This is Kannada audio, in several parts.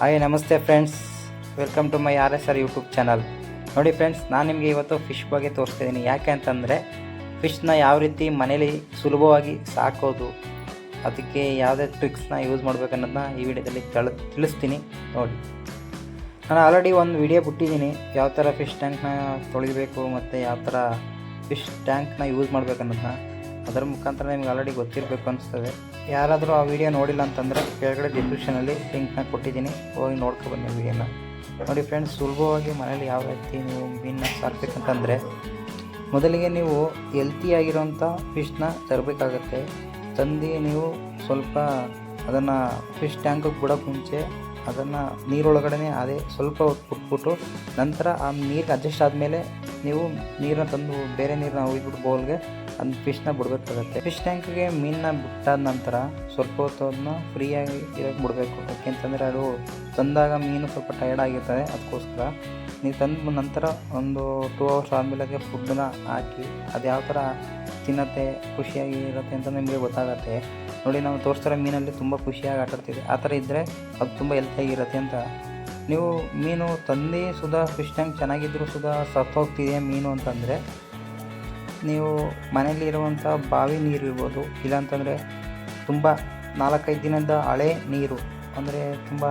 ಹಾಯ್, ನಮಸ್ತೆ friends welcome to my R S R YouTube channel ನೋಡಿ ಫ್ರೆಂಡ್ಸ್ ನಾನು ನಿಮಗೆ ಇವತ್ತು ಫಿಶ್ ಬಗ್ಗೆ ತೋರಿಸ್ತಾ ಇದ್ದೀನಿ ಯಾಕೆ ಅಂತಂದರೆ ಫಿಶ್ನ ಯಾವ ರೀತಿ ಮನೇಲಿ ಸುಲಭವಾಗಿ ಸಾಕೋದು, ಅದಕ್ಕೆ ಯಾವುದೇ ಟ್ರಿಕ್ಸ್ನ ಯೂಸ್ ಮಾಡ್ಬೇಕು ಅನ್ನೋದನ್ನ ಈ ವಿಡಿಯೋದಲ್ಲಿ ತಳ, ತಿಳಿಸ್ತೀನಿ. ನೋಡಿ. ನಾನು ಆಲ್ರೆಡಿ ಒಂದು ವಿಡಿಯೋ ಬಿಟ್ಟಿದ್ದೀನಿ. ಯಾವ ಥರ ಫಿಶ್ ಟ್ಯಾಂಕ್ನ ತೊಳಿಬೇಕು, ಮತ್ತು ಯಾವ ಥರ ಫಿಶ್ ಟ್ಯಾಂಕ್ನ ಯೂಸ್ ಮಾಡ್ಬೇಕು ಅನ್ನೋದನ್ನ ಅದರ ಮುಖಾಂತರ ನಿಮ್ಗೆ ಆಲ್ರೆಡಿ ಗೊತ್ತಿರಬೇಕು ಅನಿಸ್ತದೆ. ಯಾರಾದರೂ ಆ ವಿಡಿಯೋ ನೋಡಿಲ್ಲ ಅಂತಂದರೆ ಕೆಳಗಡೆ ಡಿಸ್ಕ್ರಿಪ್ಷನಲ್ಲಿ ಲಿಂಕ್ನ ಕೊಟ್ಟಿದ್ದೀನಿ. ಹೋಗಿ ನೋಡ್ಕೊ ಬನ್ನಿ ವಿಡಿಯೋನ ನೋಡಿ ಫ್ರೆಂಡ್ಸ್ ಸುಲಭವಾಗಿ ಮನೇಲಿ ಯಾವ ರೀತಿ ನೀವು ಮೀನನ್ನ ಸಾಕ್ಬೇಕಂತಂದರೆ ಮೊದಲಿಗೆ ನೀವು ಹೆಲ್ತಿ ಆಗಿರೋಂಥ ಫಿಶ್ನ ತರಬೇಕಾಗತ್ತೆ. ತಂದು ನೀವು ಸ್ವಲ್ಪ ಅದನ್ನು ಫಿಶ್ ಟ್ಯಾಂಕಿಗೆ ಬಿಡೋಕ್ಕೆ ಮುಂಚೆ ಅದನ್ನು ನೀರೊಳಗಡೆ ಅದೇ ಸ್ವಲ್ಪ ಹೊತ್ತು ಬಿಟ್ಬಿಟ್ಟು ನಂತರ ಆ ನೀರಿಗೆ ಅಡ್ಜಸ್ಟ್ ಆದಮೇಲೆ ನೀವು ನೀರನ್ನ ತಂದು ಬೇರೆ ನೀರನ್ನ ಒಯ್ದ್ಬಿಟ್ಟು ಬೌಲ್ಗೆ ಅದನ್ನ ಫಿಶ್ನ ಬಿಡಬೇಕಾಗತ್ತೆ. ಫಿಶ್ ಟ್ಯಾಂಕ್ಗೆ ಮೀನನ್ನ ಬಿಟ್ಟಾದ ನಂತರ ಸ್ವಲ್ಪ ಹೊತ್ತು ಅದನ್ನ ಫ್ರೀಯಾಗಿ ಇರೋಕ್ಕೆ ಬಿಡಬೇಕು. ಯಾಕೆಂತಂದರೆ ಅದು ತಂದಾಗ ಮೀನು ಸ್ವಲ್ಪ ಟಯರ್ಡ್ ಆಗಿರ್ತದೆ. ಅದಕ್ಕೋಸ್ಕರ ನೀವು ತಂದ ನಂತರ ಒಂದು ಟೂ ಅವರ್ಸ್ ಆದಮೇಲೆ ಫುಡ್ಡನ್ನ ಹಾಕಿ ಅದು ಯಾವ ಥರ ತಿನ್ನತ್ತೆ, ಖುಷಿಯಾಗಿ ಇರುತ್ತೆ ಅಂತ ನಿಮಗೆ ಗೊತ್ತಾಗತ್ತೆ. ನೋಡಿ, ನಾವು ತೋರಿಸ್ತಾರೆ ಮೀನಲ್ಲಿ ತುಂಬ ಖುಷಿಯಾಗಿ ಆಟಾಡ್ತೀವಿ ಆ ಥರ ಇದ್ದರೆ ಅದು ತುಂಬ ಹೆಲ್ತಿಯಾಗಿರುತ್ತೆ ಅಂತ ನೀವು ಮೀನು ತಂದು ಸುಧಾ ಫಿಶ್ ಟ್ಯಾಂಕ್ ಚೆನ್ನಾಗಿದ್ದರೂ ಸುಧಾ ಸತ್ತೋಗ್ತಿದೆ ಮೀನು ಅಂತಂದರೆ, ನೀವು ಮನೇಲಿ ಇರುವಂಥ ಬಾವಿ ನೀರು ಇರ್ಬೋದು, ಇಲ್ಲಾಂತಂದರೆ ತುಂಬ ನಾಲ್ಕೈದು ದಿನದ ಹಳೆ ನೀರು, ಅಂದರೆ ತುಂಬ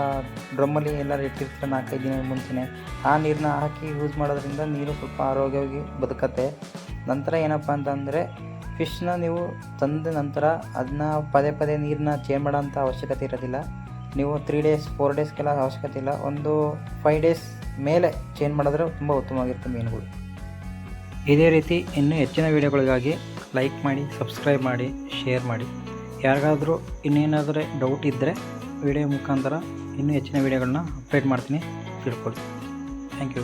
ಡ್ರಮ್ಮಲ್ಲಿ ಎಲ್ಲರೂ ಇಟ್ಟಿರ್ತಾರೆ ನಾಲ್ಕೈದು ದಿನದ ಮುಂಚೆನೇ, ಆ ನೀರನ್ನ ಹಾಕಿ ಯೂಸ್ ಮಾಡೋದ್ರಿಂದ ನೀರು ಸ್ವಲ್ಪ ಆರೋಗ್ಯವಾಗಿ ಬದುಕತ್ತೆ. ನಂತರ ಏನಪ್ಪ ಅಂತಂದರೆ ಫಿಶ್ನ ನೀವು ತಂದ ನಂತರ ಅದನ್ನ ಪದೇ ಪದೇ ನೀರನ್ನ ಚೇಂಜ್ ಮಾಡೋಂಥ ಅವಶ್ಯಕತೆ ಇರೋದಿಲ್ಲ. ನೀವು ತ್ರೀ ಡೇಸ್ ಫೋರ್ ಡೇಸ್ಗೆಲ್ಲ ಅವಶ್ಯಕತೆ ಇಲ್ಲ. ಒಂದು ಫೈವ್ ಡೇಸ್ ಮೇಲೆ ಚೇಂಜ್ ಮಾಡಿದ್ರೆ ತುಂಬ ಉತ್ತಮವಾಗಿರುತ್ತೆ ಮೀನುಗಳು. ಇದೇ ರೀತಿ ಇನ್ನೂ ಹೆಚ್ಚಿನ ವೀಡಿಯೋಗಳಿಗಾಗಿ ಲೈಕ್ ಮಾಡಿ ಸಬ್ಸ್ಕ್ರೈಬ್ ಮಾಡಿ ಶೇರ್ ಮಾಡಿ. ಯಾರಿಗಾದರೂ ಇನ್ನೇನಾದರೂ ಡೌಟ್ ಇದ್ದರೆ ವಿಡಿಯೋ ಮುಖಾಂತರ ಇನ್ನೂ ಹೆಚ್ಚಿನ ವೀಡಿಯೋಗಳನ್ನ ಅಪ್ಡೇಟ್ ಮಾಡ್ತೀನಿ. ತಿಳ್ಕೊಳ್ಳಿ. Thank you